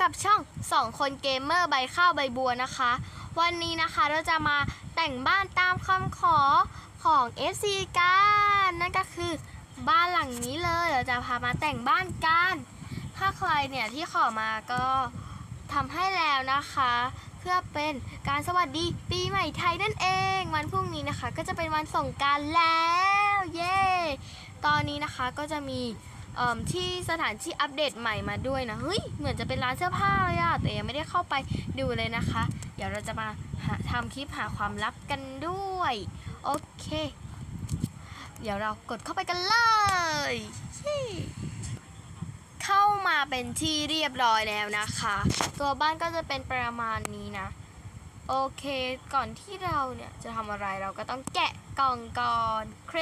กับช่องสองคนเกมเมอร์ใบข้าวใบบัวนะคะ วันนี้นะคะเราจะมาแต่งบ้านตามคำขอของ FC กันนั่นก็คือบ้านหลังนี้เลยเราจะพามาแต่งบ้านกันถ้าใครเนี่ยที่ขอมาก็ทำให้แล้วนะคะ เพื่อเป็นการสวัสดีปีใหม่ไทยนั่นเอง วันพรุ่งนี้นะคะ ก็จะเป็นวันส่งการแล้ว เย้ตอนนี้นะคะก็จะมี ที่สถานที่อัปเดตใหม่มาด้วยนะเฮ้ยเหมือนจะเป็นร้านเสื้อผ้าเลยอะแต่ยังไม่ได้เข้าไปดูเลยนะคะ เดี๋ยวเราจะมาหาทำคลิปหาความลับกันด้วยโอเค เดี๋ยวเรากดเข้าไปกันเลยเย้เข้ามาเป็นที่เรียบร้อยแล้วนะคะ ตัวบ้านก็จะเป็นประมาณนี้นะโอเค ก่อนที่เราเนี่ยจะทำอะไรเราก็ต้องแกะกล่องก่อนเคร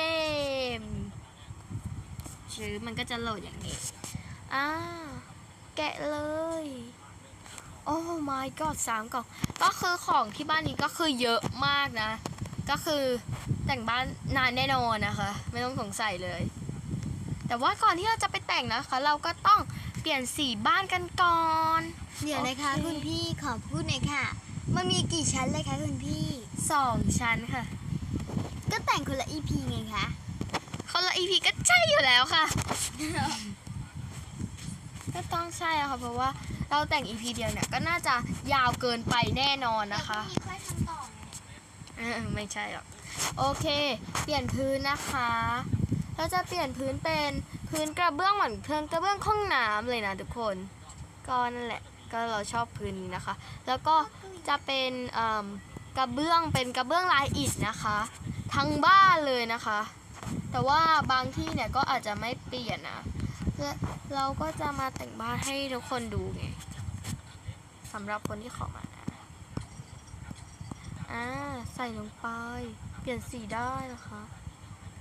ม ชื่อมันก็จะโหลดอย่างนี้อ่าแกะเลย โอ้ my god สามกล่อง ก็คือของที่บ้านนี้ก็คือเยอะมากนะ ก็คือแต่งบ้านนานแน่นอนนะคะ ไม่ต้องสงสัยเลย แต่ว่าก่อนที่เราจะไปแต่งนะคะ เราก็ต้องเปลี่ยนสีบ้านกันก่อน เดี๋ยวนะคะโอเคคุณพี่ขอพูดหน่อยค่ะ มันมีกี่ชั้นเลยคะคุณพี่สองชั้นค่ะ ก็แต่งคนละ EP ไงคะ คนละ EP ก็ใช่อยู่แล้วค่ะ ก็ต้องใช่อะค่ะ เพราะว่าเราแต่ง EP เดียวเนี่ยก็น่าจะยาวเกินไปแน่นอนนะคะเดี๋ยวพรุ่งนี้ค่อยทำต่อไงเออไม่ใช่หรอก โอเค เปลี่ยนพื้นนะคะ เราจะเปลี่ยนพื้นเป็นพื้นกระเบื้องเหมือนเพลิงกระเบื้องห้องน้ำเลยนะทุกคน ก็นั่นแหละ ก็เราชอบพื้นนี้นะคะ แล้วก็จะเป็นเอิ่มกระเบื้องเป็นกระเบื้องลายอิฐนะคะ ทั้งบ้านเลยนะคะ แต่ว่าบางที่เนี่ยก็อาจจะไม่เปลี่ยนนะเราก็จะมาแต่งบ้านให้ทุกคนดูไงสำหรับคนที่ขอมานะอ่าใส่ลงไป เปลี่ยนสีได้นะคะ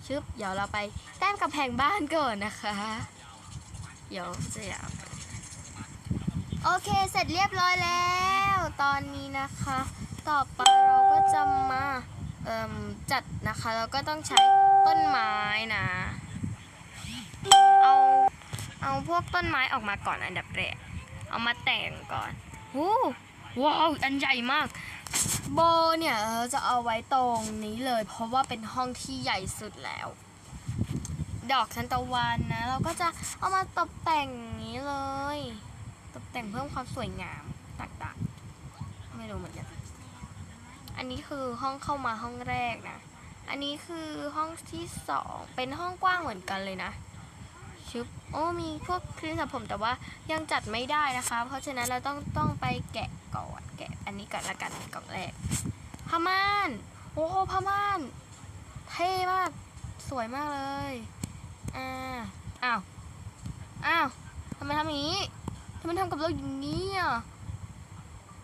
ชึบ เดี๋ยวเราไปแต้มกับแพงบ้านก่อนนะคะ เดี๋ยวจะอยากโอเค เสร็จเรียบร้อยแล้ว ตอนนี้นะคะ ต่อไปเราก็จะมาจัดนะคะ เราก็ต้องใช้ ต้นไม้นะ เอา เอาพวกต้นไม้ออกมาก่อนอันดับแรก เอามาแต่งก่อนหูว้าวอันใหญ่มาก โบเนี่ยเราจะเอาไว้ตรงนี้เลย เพราะว่าเป็นห้องที่ใหญ่สุดแล้ว ดอกทันตะวันนะ เราก็จะเอามาตกแต่งอย่างนี้เลย ตกแต่งเพิ่มความสวยงามต่างๆ ไม่รู้เหมือนกัน อันนี้คือห้องเข้ามาห้องแรกนะ อันนี้คือห้องที่สองเป็นห้องกว้างเหมือนกันเลยนะชุบโอ้มีพวกครีมสระผมแต่ว่ายังจัดไม่ได้นะคะ เพราะฉะนั้นเราต้องต้องไปแกะก่อนแกะอันนี้ก่อนละกันกล่องแรกผ้าม่านโอ้โหผ้าม่าน เท่มาก สวยมากเลยอ่าอ้าวอ้าวทำไมทำอย่างนี้ทำไมทำกับเราอย่างนี้อะ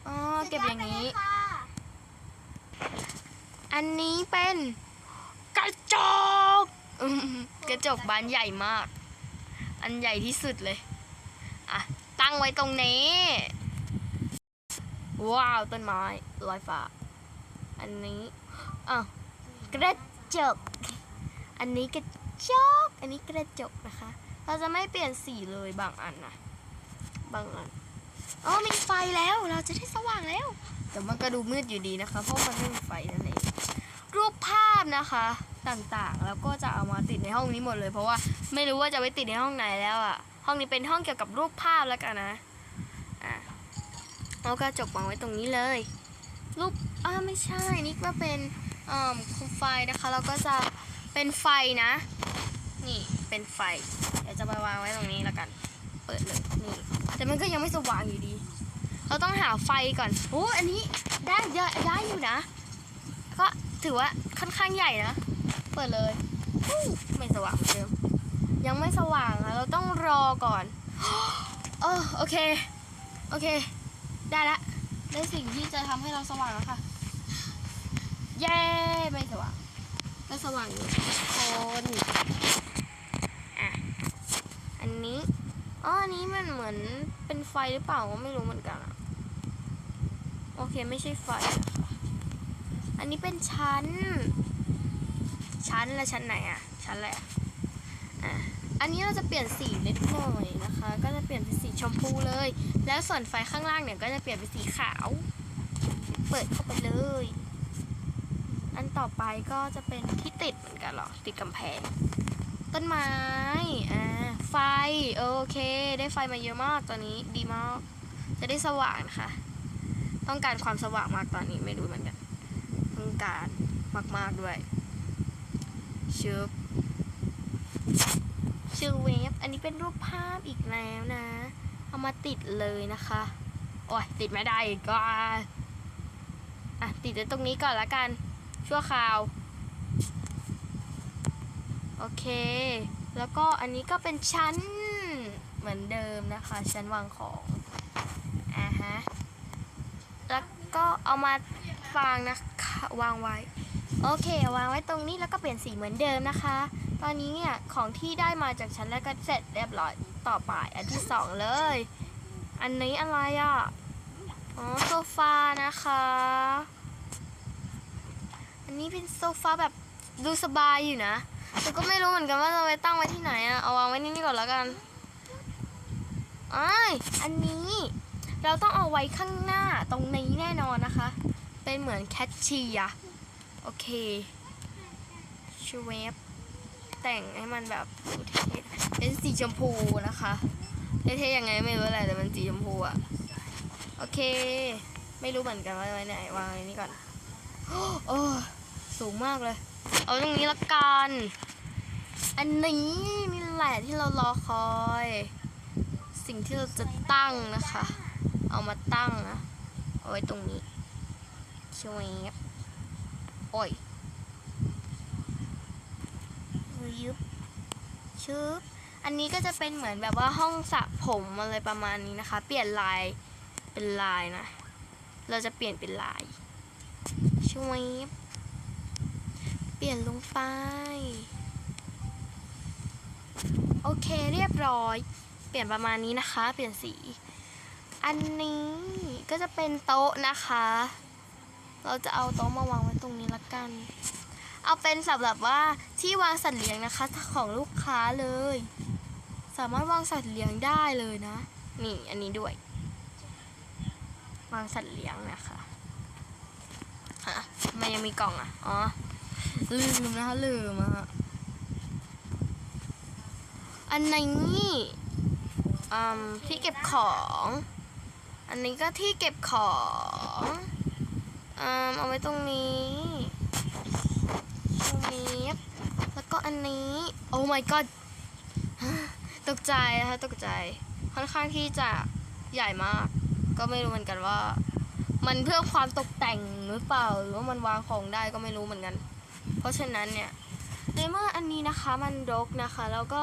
อ๋อเก็บอย่างนี้สุดดไปเลยค่ะอันนี้เป็นก ระจกกระจกบานใหญ่มาก อันใหญ่ที่สุดเลย อะ ตั้งไว้ตรงนี้ ว้าวต้นไม้ลอยฟ้า อันนี้อะกระจก อันนี้กระจก อันนี้กระจกนะคะ เราจะไม่เปลี่ยนสีเลยบางอันนะบางอันอ๋อมีไฟแล้วเราจะได้สว่างแล้ว แต่มันก็ดูมืดอยู่ดีนะคะ เพราะมันไม่มีไฟนั่นเองรูปภาพนะคะ ต่างๆ แล้วก็จะเอามาติดในห้องนี้หมดเลย เพราะว่าไม่รู้ว่าจะไปติดในห้องไหนแล้วอะ่ะ ห้องนี้เป็นห้องเกี่ยวกับรูปภาพแล้วกันนะอะเอากระจกวางไว้ตรงนี้เลย รูปอ่าไม่ใช่นี่ก็เป็นอ่าโคมไฟนะคะเราก็จะเป็นไฟนะ นี่เป็นไฟ เดี๋ยวจะไปวางไว้ตรงนี้แล้วกัน เปิดเลยนี่แต่มันก็ยังไม่สว่างอยู่ดี เราต้องหาไฟก่อนโอ้อันนี้ได้เยอะได้อยู่นะ ก็ถือว่าค่อนข้างใหญ่นะ เปิดเลยไม่สว่างเหมือนเดิมยังไม่สว่างอะเราต้องรอก่อนเออโอเค โอเค ได้ละ ได้สิ่งที่จะทำให้เราสว่างแล้วค่ะ เย้ ไม่สว่าง ก็สว่างอยู่ทุกคนอะ อันนี้ อ๋อ อันนี้มันเหมือนเป็นไฟหรือเปล่าก็ไม่รู้เหมือนกันอะโอเค ไม่ใช่ไฟ อันนี้เป็นชั้น ชั้นละชั้นไหนอะชั้นอะไรอะอะอันนี้เราจะเปลี่ยนสีนิดหน่อยนะคะ ก็จะเปลี่ยนเป็นสีชมพูเลย แล้วส่วนไฟข้างล่างเนี่ยก็จะเปลี่ยนเป็นสีขาว เปิดเข้าไปเลย อันต่อไปก็จะเป็นที่ติดเหมือนกันหรอ ติดกำแพง ต้นไม้ อ่า ไฟ โอเค ได้ไฟมาเยอะมากตอนนี้ดีมาก จะได้สว่างนะคะ ต้องการความสว่างมากตอนนี้ไม่รู้เหมือนกัน ต้องการมากๆด้วย ชึบชื่อเวฟอันนี้เป็นรูปภาพอีกแล้วนะ เอามาติดเลยนะคะ โอ้ยติดไม่ได้กก็อะติดไว้ตรงนี้ก่อนละกัน ชั่วคราว โอเค แล้วก็อันนี้ก็เป็นชั้นเหมือนเดิมนะคะ ชั้นวางของอ่าฮะ แล้วก็เอามาฟางนะคะ วางไว้ โอเค วางไว้ตรงนี้แล้วก็เปลี่ยนสีเหมือนเดิมนะคะ ตอนนี้เนี่ยของที่ได้มาจากชั้นแรกก็เสร็จเรียบร้อยต่อไปอันที่สองเลย อันนี้อะไรอะอ๋อโซฟานะคะ อันนี้เป็นโซฟาแบบดูสบายอยู่นะแต่ก็ไม่รู้เหมือนกันว่าจะไปตั้งไว้ที่ไหนอะเอาวางไว้นี่ก่อนแล้วกันอ้ายอันนี้เราต้องเอาไว้ข้างหน้าตรงนี้แน่นอนนะคะ เป็นเหมือนแคชเชียร์ โอเคชูเวฟแต่งให้มันแบบเท่เป็นสีชมพูนะคะเท่ๆยังไงไม่รู้แหละแต่มันสีชมพูอะโอเค ไม่รู้เหมือนกันว่าไว้ไหนวางไว้นี่ก่อนโอ้สูงมากเลย เอาตรงนี้ละกันอันนี้นี่แหละที่เรารอคอย สิ่งที่เราจะตั้งนะคะ เอามาตั้งนะ เอาไว้ตรงนี้ช่วย โอ้ยยึบชึบอันนี้ก็จะเป็นเหมือนแบบว่าห้องสระผมอะไรประมาณนี้นะคะ เปลี่ยนลายเป็นลายนะ เราจะเปลี่ยนเป็นลาย ช่วยเปลี่ยนลงไป โอเคเรียบร้อย เปลี่ยนประมาณนี้นะคะ เปลี่ยนสี อันนี้ก็จะเป็นโต๊ะนะคะ เราจะเอาโต๊ะมาวางไว้ตรงนี้ละกัน เอาเป็นสำหรับว่าที่วางสัตว์เลี้ยงนะคะของลูกค้าเลย สามารถวางสัตว์เลี้ยงได้เลยนะ นี่อันนี้ด้วย วางสัตว์เลี้ยงนะคะฮะไมันยังมีกล่องอะ อ๋อ ลืมนะคะลืมอะฮะอันนี้อืมที่เก็บของ อันนี้ก็ที่เก็บของ เอาไว้ตรงนี้ตรงนี้แล้วก็อันนี้ โอ้ my god ตกใจนะคะตกใจ ค่อนข้างที่จะใหญ่มาก ก็ไม่รู้เหมือนกันว่า มันเพื่อความตกแต่งหรือเปล่า หรือว่ามันวางของได้ก็ไม่รู้เหมือนกัน เพราะฉะนั้นเนี่ยในเมื่ออันนี้นะคะมันรกนะคะ แล้วก็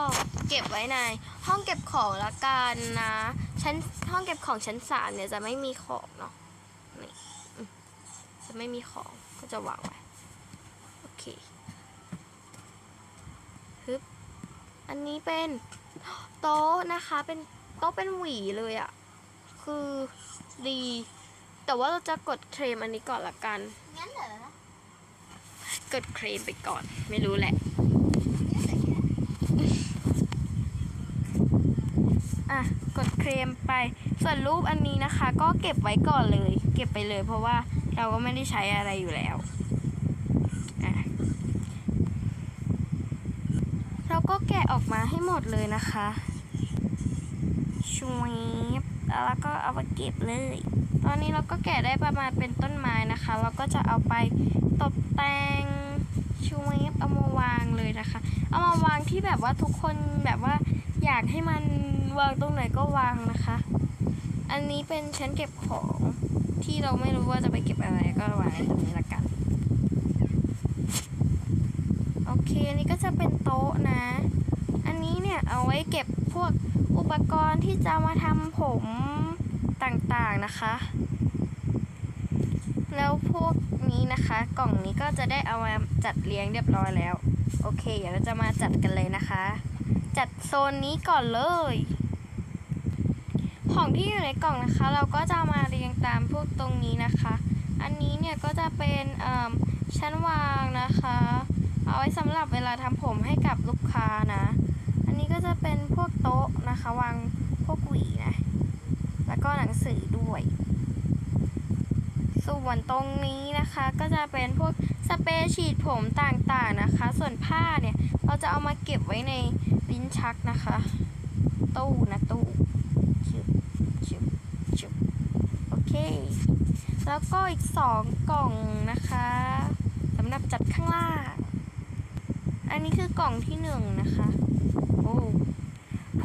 เก็บไว้ในห้องเก็บของละกันนะชั้นห้องเก็บของชั้นสามเนี่ยจะไม่มีของเนาะนี่ จะไม่มีของก็จะวางไว้ โอเคฮึบอันนี้เป็นโต๊ะนะคะเป็นโต๊ะเป็นหวีเลยอะคือดี แต่ว่าเราจะกดเคลมอันนี้ก่อนละกัน งั้นเหรอกดเคลมไปก่อน ไม่รู้แหละอะกดเคลมไป ส่วนรูปอันนี้นะคะ ก็เก็บไว้ก่อนเลย เก็บไปเลยเพราะว่า เราก็ไม่ได้ใช้อะไรอยู่แล้วเราก็แกะออกมาให้หมดเลยนะคะชวบแล้วก็เอาไปเก็บเลย ตอนนี้เราก็แกะได้ประมาณเป็นต้นไม้นะคะ เราก็จะเอาไปตกแต่งช่วยเอามาวางเลยนะคะ เอามาวางที่แบบว่าทุกคนแบบว่าอยากให้มันวางตรงไหนก็วางนะคะ อันนี้เป็นชั้นเก็บของ ที่เราไม่รู้ว่าจะไปเก็บอะไรก็วางไว้ตรงนี้ละกัน โอเค อันนี้ก็จะเป็นโต๊ะนะ อันนี้เนี่ยเอาไว้เก็บพวกอุปกรณ์ที่จะมาทำผมต่างๆนะคะ แล้วพวกนี้นะคะ กล่องนี้ก็จะได้เอามาจัดเรียงเรียบร้อยแล้ว โอเค เดี๋ยวเราจะมาจัดกันเลยนะคะ จัดโซนนี้ก่อนเลย ของที่อยู่ในกล่องนะคะ เราก็จะมาเรียงตามพวกตรงนี้นะคะ อันนี้เนี่ยก็จะเป็นชั้นวางนะคะ เอาไว้สำหรับเวลาทำผมให้กับลูกค้านะ อันนี้ก็จะเป็นพวกโต๊ะนะคะวางพวกหวีนะ แล้วก็หนังสือด้วย ส่วนตรงนี้นะคะก็จะเป็นพวกสเปรย์ฉีดผมต่างๆนะคะ ส่วนผ้าเนี่ยเราจะเอามาเก็บไว้ในลิ้นชักนะคะ ตู้นะตู้ชึบชึบชึบโอเค แล้วก็อีกสองกล่องนะคะสำหรับจัดข้างล่าง อันนี้คือกล่องที่หนึ่งนะคะ โอ้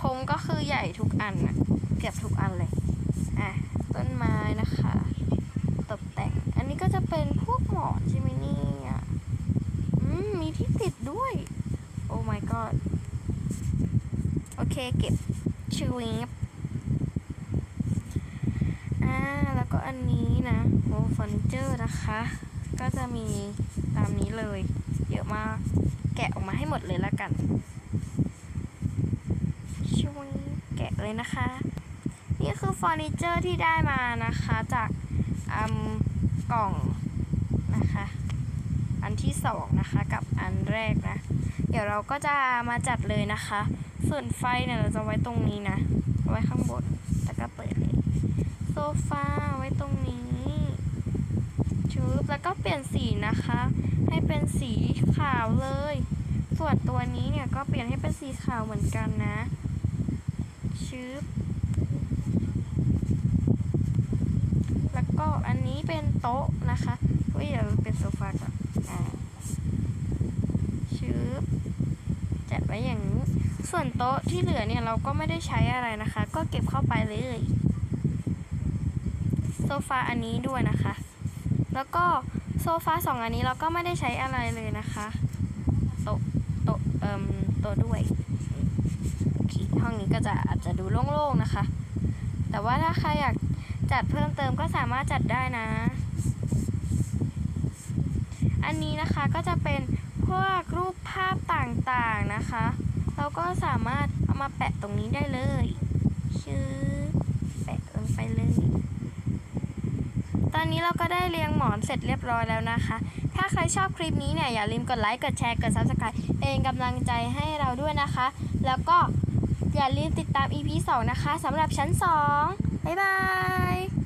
ผมก็คือใหญ่ทุกอันอะเกือบทุกอันเลยอะต้นไม้นะคะ ตกแต่ง อันนี้ก็จะเป็นพวกหมอนใช่ไหมเนี่ยอืมมีที่ติดด้วย โอ้ my god โอเคเก็บชูวิงอ่า แล้ วันนี้นะโอ้เฟอร์นิเจอร์นะคะ ก็จะมีตามนี้เลย เยอะมาก แกะออกมาให้หมดเลยละกัน ช่วยแกะเลยนะคะ นี่คือเฟอร์นิเจอร์ที่ได้มานะคะจากอืมกล่องนะคะ อันที่สองนะคะกับอันแรกนะ เดี๋ยวเราก็จะมาจัดเลยนะคะ ส่วนไฟเนี่ยเราจะไว้ตรงนี้นะ ไว้ข้างบนแล้วก็เปิดเลย โซฟาไว้ตรงนี้ชุบแล้วก็เปลี่ยนสีนะคะ ให้เป็นสีขาวเลย ส่วนตัวนี้เนี่ยก็เปลี่ยนให้เป็นสีขาวเหมือนกันนะชืบแล้วก็อันนี้เป็นโต๊ะนะคะเฮ้ยเดี๋ยวเป็นโซฟาก่อนอ่าชืบจัดไว้อย่างนี้ ส่วนโต๊ะที่เหลือเนี่ยเราก็ไม่ได้ใช้อะไรนะคะ ก็เก็บเข้าไปเลย ฟาอันนี้ด้วยนะคะ แล้วก็โซฟาสองอันนี้เราก็ไม่ได้ใช้อะไรเลยนะคะโต๊ะโต๊ะเอ่มโต๊ะด้วยห้องนี้ก็จะอาจจะดูโล่งๆนะคะ แต่ว่าถ้าใครอยากจัดเพิ่มเติมก็สามารถจัดได้นะ อันนี้นะคะก็จะเป็นพวกรูปภาพต่างๆนะคะ เราก็สามารถเอามาแปะตรงนี้ได้เลยชื่อแปะลงไปเลย ตอนนี้เราก็ได้เรียงหมอนเสร็จเรียบร้อยแล้วนะคะ ถ้าใครชอบคลิปนี้เนี่ยอย่าลืมกดไลค์ กดแชร์ กด subscribe เป็นกำลังใจให้เราด้วยนะคะ แล้วก็อย่าลืมติดตาม EP 2 นะคะสำหรับชั้น 2 บ๊ายบาย